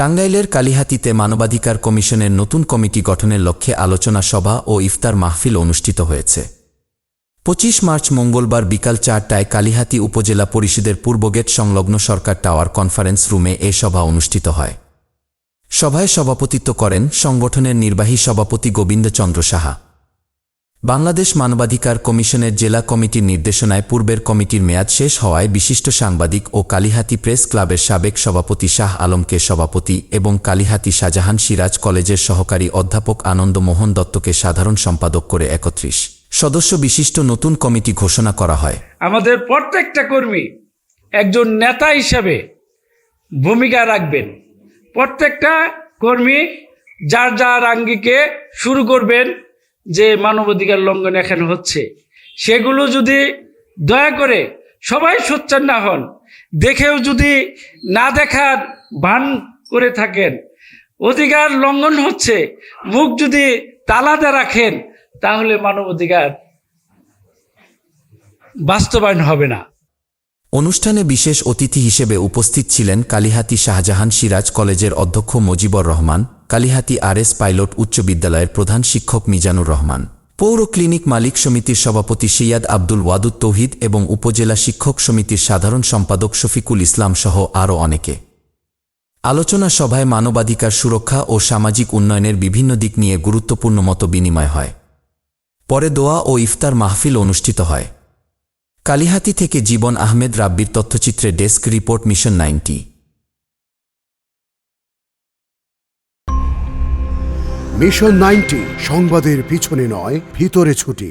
টাঙ্গাইলের কালিহাতিতে মানবাধিকার কমিশনের নতুন কমিটি গঠনের লক্ষ্যে আলোচনা সভা ও ইফতার মাহফিল অনুষ্ঠিত হয়েছে। পঁচিশ মার্চ মঙ্গলবার বিকাল চারটায় কালিহাতি উপজেলা পরিষদের পূর্বগেট সংলগ্ন সরকার টাওয়ার কনফারেন্স রুমে এ সভা অনুষ্ঠিত হয়। সভায় সভাপতিত্ব করেন সংগঠনের নির্বাহী সভাপতি গোবিন্দচন্দ্র সাহা। বাংলাদেশ মানবাধিকার কমিশনের জেলা কমিটির নির্দেশনায় পূর্বের কমিটির মেয়াদ শেষ হওয়ায় বিশিষ্ট সাংবাদিক ও কালিহাতি প্রেস ক্লাবের সাবেক সভাপতি শাহ আলমকে সভাপতি এবং কালিহাতি শাহজাহান সিরাজ কলেজের সহকারী অধ্যাপক আনন্দ মোহন দত্তকে সাধারণ সম্পাদক করে একত্রিশ। সদস্য বিশিষ্ট নতুন কমিটি ঘোষণা করা হয়। আমাদের প্রত্যেকটা কর্মী একজন নেতা হিসাবে ভূমিকা রাখবেন। প্রত্যেকটা কর্মী যার যার আঙ্গিকে শুরু করবেন যে মানবাধিকার লঙ্ঘন এখানে হচ্ছে, সেগুলো যদি দয়া করে সবাই সোচ্চার না হন, দেখেও যদি না দেখার ভান করে থাকেন, অধিকার লঙ্ঘন হচ্ছে, মুখ যদি তালাদা রাখেন, তাহলে মানবাধিকার বাস্তবায়ন হবে না। অনুষ্ঠানে বিশেষ অতিথি হিসেবে উপস্থিত ছিলেন কালিহাতি শাহজাহান সিরাজ কলেজের অধ্যক্ষ মজিবর রহমান, কালিহাতি আরএস পাইলট উচ্চ বিদ্যালয়ের প্রধান শিক্ষক মিজানুর রহমান, পৌর ক্লিনিক মালিক সমিতির সভাপতি সৈয়াদ আব্দুল ওয়াদুদ তৌহিদ এবং উপজেলা শিক্ষক সমিতির সাধারণ সম্পাদক শফিকুল ইসলাম সহ আরও অনেকে। আলোচনা সভায় মানবাধিকার সুরক্ষা ও সামাজিক উন্নয়নের বিভিন্ন দিক নিয়ে গুরুত্বপূর্ণ মত বিনিময় হয়। পরে দোয়া ও ইফতার মাহফিল অনুষ্ঠিত হয়। কালিহাতি থেকে জীবন আহমেদ রাব্বির তথ্যচিত্রে desk report mission ninety. Mission ninety সংবাদের পিছনে নয়, ভিতরে ছুটি।